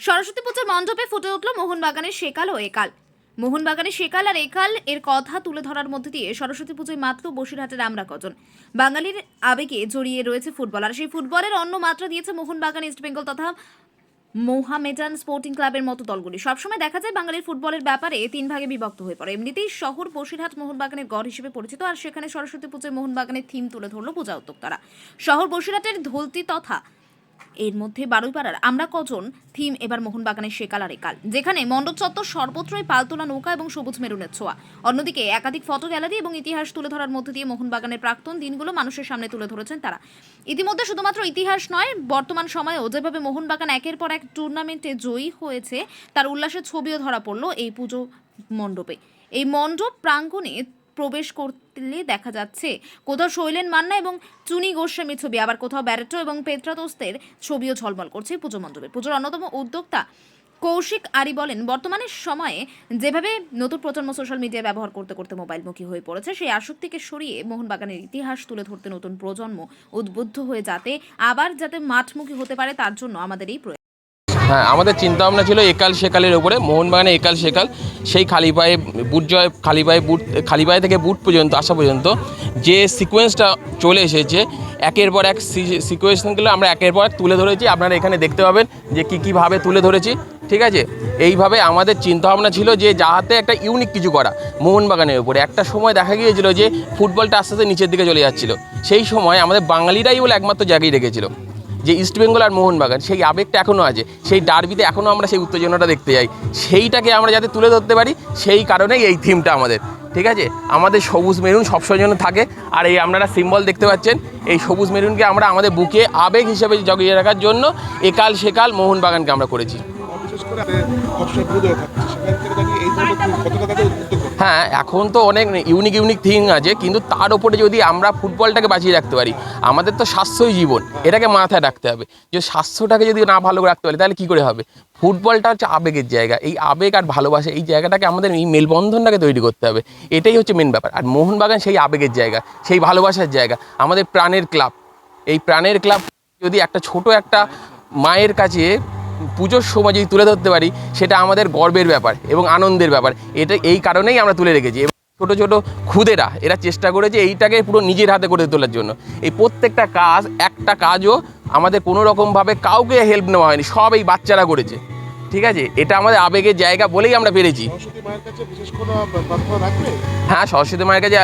সরস্বতী পুজোর মণ্ডপে ফুটে উঠল মোহনবাগানের সেকাল ও একাল। মোহনবাগানের সেকাল আর একাল এর কথা তুলে ধরার মধ্যে দিয়ে সরস্বতী পুজোয় মাত্র বসিরহাটের আমরা কজন। বাঙালির আবেগে জড়িয়ে রয়েছে ফুটবল, আর সেই ফুটবলের অন্য মাত্রা দিয়েছে মোহনবাগান, ইস্ট বেঙ্গল তথা মোহামেডান স্পোর্টিং ক্লাবের মতো দলগুলি। সবসময় দেখা যায় বাঙালির ফুটবলের ব্যাপারে তিন ভাগে বিভক্ত হয়ে পড়ে। এমনিতেই শহর বসিরহাট মোহনবাগানের গড় হিসেবে পরিচিত, আর সেখানে সরস্বতী পুজোয় মোহনবাগানের থিম তুলে ধরলো পূজা উদ্যোক্তারা। শহর বসিরহাটের ধলতি তথা এর মধ্যে বারুইপাড়ার আমরা কজন থিম এবার মোহনবাগানের সেকাল আর একাল যেখানে মণ্ডপ চত্বর সর্বত্রই পালতোলা নৌকা এবং সবুজ মেরুনের ছোঁয়া। অন্যদিকে একাধিক ফটো গ্যালারি এবং ইতিহাস তুলে ধরার মধ্যে দিয়ে মোহনবাগানের প্রাক্তন দিনগুলো মানুষের সামনে তুলে ধরেছেন তারা। ইতিমধ্যে শুধুমাত্র ইতিহাস নয়, বর্তমান সময়েও যেভাবে মোহনবাগান একের পর এক টুর্নামেন্টে জয়ী হয়েছে, তার উল্লাসের ছবিও ধরা পড়ল এই পুজো মণ্ডপে। এই মণ্ডপ প্রাঙ্গণে প্রবেশ করলে দেখা যাচ্ছে কোথাও শৈলেন মান্না এবং চুনি গোস্বামী ছবি, আবার কোথাও ব্যারেটো এবং পেত্রাতোস্তের ছবিও ঝলমল করছে পুজো মণ্ডপে। পুজোর অন্যতম উদ্যোক্তা কৌশিক আরি বলেন বর্তমানের সময়ে যেভাবে নতুন প্রজন্ম সোশ্যাল মিডিয়া ব্যবহার করতে করতে মোবাইলমুখী হয়ে পড়েছে, সেই আসক্তিকে সরিয়ে মোহনবাগানের ইতিহাস তুলে ধরতে নতুন প্রজন্ম উদ্বুদ্ধ হয়ে যাতে আবার যাতে মাঠমুখী হতে পারে, তার জন্য আমাদের এই হ্যাঁ আমাদের চিন্তা ভাবনা ছিল একাল সেকালের ওপরে মোহনবাগানে একাল সেকাল, সেই খালি পায়ে বুট জয় খালি পায়ে বুট খালি পায়ে থেকে বুট পর্যন্ত, আসা পর্যন্ত যে সিকোয়েন্সটা চলে এসেছে, একের পর এক সিকোয়েন্সগুলো আমরা একের পর এক তুলে ধরেছি, আপনারা এখানে দেখতে পাবেন যে কী কীভাবে তুলে ধরেছি, ঠিক আছে? এইভাবে আমাদের চিন্তাভাবনা ছিল যে যাহাতে একটা ইউনিক কিছু করা মোহনবাগানের উপরে। একটা সময় দেখা গিয়েছিল যে ফুটবলটা আস্তে আস্তে নিচের দিকে চলে যাচ্ছিল। সেই সময় আমাদের বাঙালিরাই বলে একমাত্র জায়গায় রেখেছিল। যে ইস্টবেঙ্গল আর মোহনবাগান, সেই আবেগটা এখনও আছে। সেই ডার্বিতে এখনও আমরা সেই উত্তেজনাটা দেখতে যাই। সেইটাকে আমরা যাতে তুলে ধরতে পারি, সেই কারণেই এই থিমটা আমাদের। ঠিক আছে? আমাদের সবুজ মেরুন সবসময় জন্য থাকে। আর এই আপনারা সিম্বল দেখতে পাচ্ছেন, এই সবুজ মেরুনকে আমরা আমাদের বুকে আবেগ হিসেবে জগিয়ে রাখার জন্য একাল সেকাল মোহনবাগানকে আমরা করেছি। বিশেষ করে হ্যাঁ এখন তো অনেক ইউনিক ইউনিক থিং আছে, কিন্তু তার উপরে যদি আমরা ফুটবলটাকে বাঁচিয়ে রাখতে পারি, আমাদের তো স্বাস্থ্যই জীবন, এটাকে মাথায় রাখতে হবে। যে স্বাস্থ্যটাকে যদি না ভালো রাখতে পারি, তাহলে কী করে হবে? ফুটবলটা হচ্ছে আবেগের জায়গা, এই আবেগ আর ভালোবাসা, এই জায়গাটাকে আমাদের এই মেলবন্ধনটাকে তৈরি করতে হবে, এটাই হচ্ছে মেন ব্যাপার। আর মোহনবাগান সেই আবেগের জায়গা, সেই ভালোবাসার জায়গা, আমাদের প্রাণের ক্লাব এই প্রাণের ক্লাব যদি একটা ছোট একটা মায়ের কাছে পুজোর সময় যদি তুলে ধরতে পারি সেটা আমাদের গর্বের ব্যাপার এবং আনন্দের ব্যাপার। এটা এই কারণেই আমরা তুলে রেখেছি এবং ছোটো ছোটো খুদেরা এরা চেষ্টা করেছে এইটাকে পুরো নিজের হাতে করে তোলার জন্য। এই প্রত্যেকটা কাজ একটা কাজও আমাদের কোনো রকমভাবে কাউকে হেল্প নেওয়া হয়নি সব এই বাচ্চারা করেছে। ঠিক আছে? এটা আমাদের আবেগের জায়গা বলেই আমরা পেরেছি। হ্যাঁ সরস্বতী মায়ের কাছে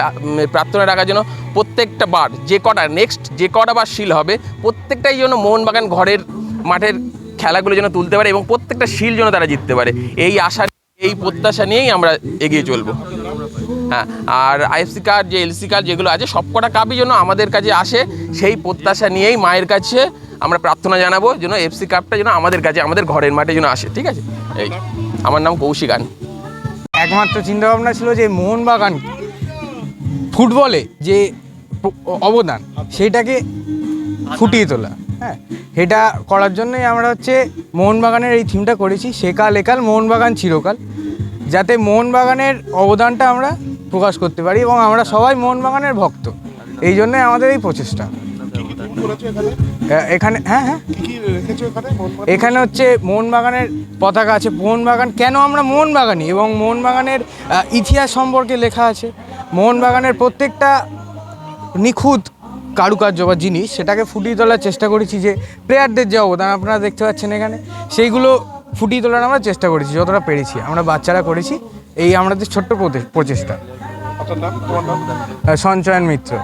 প্রার্থনা রাখার জন্য প্রত্যেকটা বার যে কটা নেক্সট যে কটা বার শিল হবে প্রত্যেকটাই জন্য মোহনবাগান ঘরের মাঠের খেলাগুলো যেন তুলতে পারে এবং প্রত্যেকটা শিল যেন তারা জিততে পারে। এই আশা, এই প্রত্যাশা নিয়েই আমরা এগিয়ে চলবো। হ্যাঁ আর আইএফসি কার্ড, যে এলসি কার্ড যেগুলো আছে সব কটা কাপই যেন আমাদের কাছে আসে, সেই প্রত্যাশা নিয়েই মায়ের কাছে আমরা প্রার্থনা জানাব যেন এফসি কাপটা যেন আমাদের কাছে, আমাদের ঘরের মাঠে যেন আসে, ঠিক আছে? এই, আমার নাম কৌশিকান একমাত্র চিন্তাভাবনা ছিল যে মোহনবাগান ফুটবলে যে অবদান সেইটাকে ফুটিয়ে তোলা। হ্যাঁ এটা করার জন্যই আমরা হচ্ছে মোহনবাগানের এই থিমটা করেছি। সেকাল একাল মোহনবাগান চিরকাল। যাতে মোহনবাগানের অবদানটা আমরা প্রকাশ করতে পারি এবং আমরা সবাই মোহনবাগানের ভক্ত। এই জন্যই আমাদের এই প্রচেষ্টা। এখানে হ্যাঁ হ্যাঁ। এখানে হচ্ছে মোহনবাগানের পতাকা আছে। মোহনবাগান, কেন আমরা মোহনবাগানি এবং মোহনবাগানের ইতিহাস সম্পর্কে লেখা আছে। মোহনবাগানের প্রত্যেকটা নিখুঁত কারুকার্য বা জিনিস সেটাকে ফুটিয়ে তোলার চেষ্টা করেছি যে প্লেয়ারদের যে অবদান আপনারা দেখতে পাচ্ছেন এখানে সেইগুলো ফুটিয়ে তোলার আমরা চেষ্টা করেছি যতটা পেরেছি। আমরা বাচ্চারা করেছি এই আমাদের ছোট্ট প্রচে- প্রচেষ্টা। সঞ্চয়ন মিত্র।